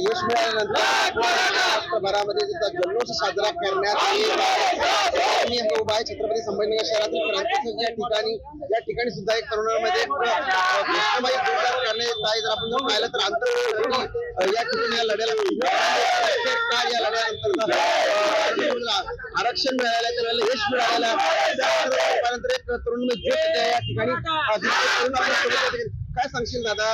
यश मिळाल्यानंतर राष्ट्रभरामध्ये जल्लोष साजरा करण्यात मी हे उभा आहे छत्रपती संभाजीनगर शहरातील क्रांती या ठिकाणी. या ठिकाणी सुद्धा एक तरुणांमध्ये कृष्णबाई अ, घोषणाबाई जोरदार करण्यात आहे. जर आपण जर पाहिलं तर आंतर या ठिकाणी या लढ्याला या लढ्यानंतर आरक्षण मिळालं त्याला यश मिळालेलं त्यानंतर एक तरुण म्हणजे ज्योत या ठिकाणी काय सांगशील दादा?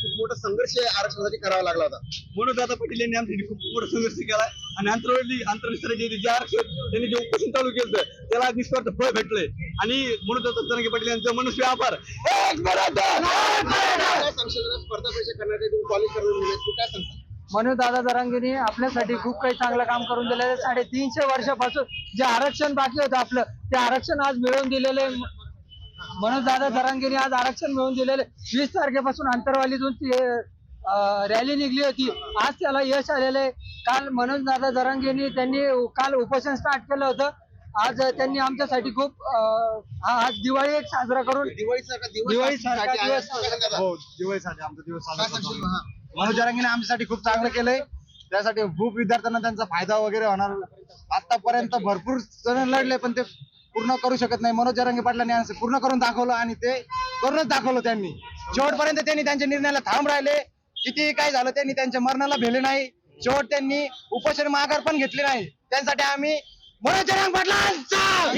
खूप मोठा संघर्ष आरक्षणासाठी करावा लागला होता. म्हणून दादा पाटील यांनी आमच्यासाठी खूप मोठा संघर्ष केला आणि आंतरवाली आंतरराष्ट्रीय जे जे आरक्षण त्यांनी जे उपोषण चालू केलं त्याला आज निस्वार्थ फळ भेटलंय. आणि म्हणून दादा तरंगे पाटील यांचं मनुष्य आभार. एक मराठा! काय सांगशील दादा? स्पर्धा परीक्षा करण्यासाठी तुम्ही कॉलेज काय सांगता मनोज दादा जरांगीने आपल्यासाठी खूप काही चांगलं काम करून दिलेलं आहे. साडेतीनशे वर्षापासून जे आरक्षण बाकी होतं आपलं ते आरक्षण आज मिळवून दिलेलं आहे. मनोज दादा जरांगीने आज आरक्षण मिळवून दिलेले. वीस तारखेपासून आंतरवालीतून ती रॅली निघली होती. आज त्याला यश आलेलं आहे काल मनोज दादा जरांगीने त्यांनी काल उपोषण स्टार्ट केलं होतं. आज त्यांनी आमच्यासाठी खूप हा- आज दिवाळी एक साजरा करून. हा. मनोज जरांगीने आमच्यासाठी खूप चांगलं केलंय. त्यासाठी खूप विद्यार्थ्यांना त्यांचा फायदा वगैरे होणार. आतापर्यंत भरपूर जण लढले पण ते पूर्ण करू शकत नाही. मनोज जरांगे पाटलांनी यांचं पूर्ण करून दाखवलं आणि ते करूनच दाखवलं त्यांनी. शेवटपर्यंत त्यांनी त्यांच्या निर्णयाला थांब राहिले. किती काय झालं त्यांनी त्यांच्या मरणाला भेले नाही. शेवट त्यांनी उपोषण माघार पण घेतले नाही. त्यांसाठी आम्ही मनोज जरांगे पाटलांचा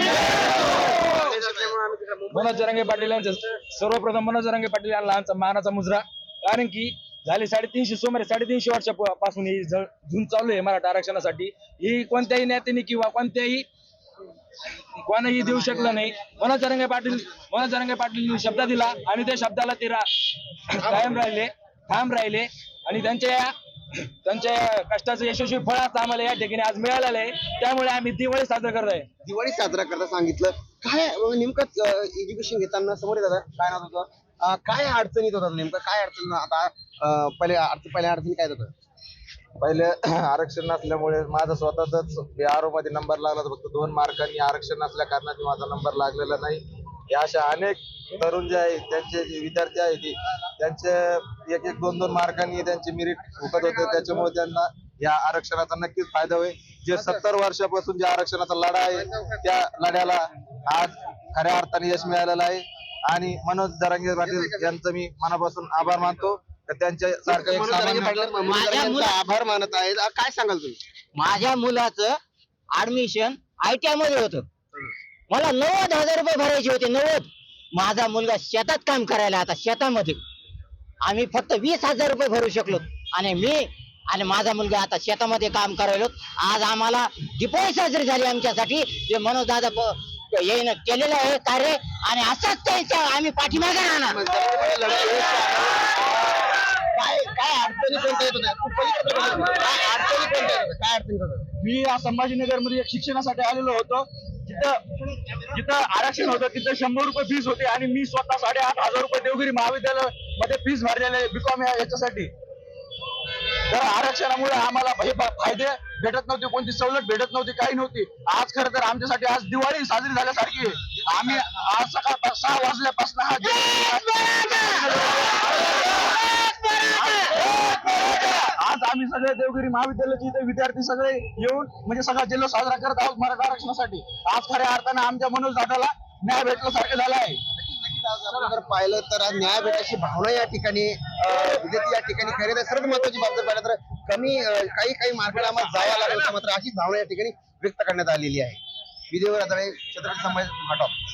मनोज जरांगे पाटील यांचं सर्वप्रथम मनोज जरांगे पाटील यांना आमचा मानाचा मुजरा. कारण की झाले साडेतीनशे सुमारे साडेतीनशे वर्षापासून ही झ- झुंज चालू आहे मराठा आरक्षणासाठी. ही कोणत्याही नेत्याने किंवा कोणत्याही कोणाही देऊ शकलं नाही. मनोज जरांगे पाटील मनोज जरांगे पाटील शब्द दिला आणि त्या शब्दाला ते कायम राहिले ठाम राहिले. आणि त्यांच्या त्यांच्या कष्टाचं यशस्वी फळ आता आम्हाला या ठिकाणी आज मिळालेलं आहे. त्यामुळे आम्ही दिवाळी साजरा करत आहे. दिवाळी साजरा करता सांगितलं. काय नेमकंच नेमकं एज्युकेशन घेताना समोर आहे दादा काय नाव होतं काय अडचणीत होतात नेमकं? काय अडचण? आता पहिले अडचण पहिल्या अडचणी काय होतं पहिले आरक्षण नसल्यामुळे माझा स्वतःच बिहारमध्ये नंबर लागला फक्त दोन मार्कांनी आरक्षण नसल्या कारणाने माझा नंबर लागलेला नाही. या अशा अनेक तरुण जे आहेत त्यांचे जे विद्यार्थी आहेत ते त्यांचे एक एक दोन दोन मार्कांनी त्यांचे मेरिट फुकत होते. त्याच्यामुळे त्यांना या आरक्षणाचा नक्कीच फायदा होईल. जे सत्तर वर्षापासून जे आरक्षणाचा लढा आहे त्या लढ्याला आज खऱ्या अर्थाने यश मिळालेलं आहे. आणि मनोज दरांगे पाटील यांचं मी मनापासून आभार मानतो. त्यांच्या सारखं एक सामान्य यांचा आभार मानत आहेत काय सांगाल तुम्ही? माझ्या मुलाचं ऍडमिशन आयटीआयमध्ये होतं. मला नव्वद हजार रुपये भरायचे होते नव्वद. माझा मुलगा शेतात काम करायला आता शेतामध्ये. आम्ही फक्त वीस हजार रुपये भरू शकलो. आणि मी आणि माझा मुलगा आता शेतामध्ये काम करायलो. आज आम्हाला दिपाळी साजरी झाली आमच्यासाठी. जे मनोज दादा येईन केलेलं आहे कार्य. आणि असंच त्यांच्या आम्ही पाठीमागे राहणार. काय काय अडचणी कोणत्या येत होत्या तू पलीकडे बघ. काय अडचणी कोणत्या येत होत्या? काय अडचणी येत होत्या? मी या संभाजीनगरमध्ये एक शिक्षणासाठी आलेलो होतो जिथं जिथं आरक्षण होतं तिथं शंभर रुपये फीस होती आणि मी स्वतः साडेआठ हजार रुपये देवगिरी महाविद्यालयमध्ये फीस भरलेले बीकॉम याच्यासाठी तर आरक्षणामुळे आम्हाला हे फा- फायदे भेटत नव्हते कोणती सवलत भेटत नव्हती काही नव्हती आज खरं तर आमच्यासाठी आज दिवाळी साजरी झाल्यासारखी आहे. आम्ही आज सकाळ सहा वाजल्यापासून हा आम्ही सगळे देवगिरी महाविद्यालयाचे इथे विद्यार्थी सगळे येऊन म्हणजे सगळा जिल्हा साजरा करत आहोत मराठा आरक्षणासाठी. आज खऱ्या अर्थानं आमच्या मनोज दादाला न्याय भेटल्यासारखं झाला आहे. जर पाहिलं तर आज न्याय भेटायची भावना या ठिकाणी विद्यार्थी या ठिकाणी खरेदी सर्वात महत्वाची बाब जर पाहिलं तर कमी काही काही मार्गाला आम्हाला जावं लागलं मात्र अशीच भावना या ठिकाणी व्यक्त करण्यात आलेली आहे. विजय छत्रपती संभाजी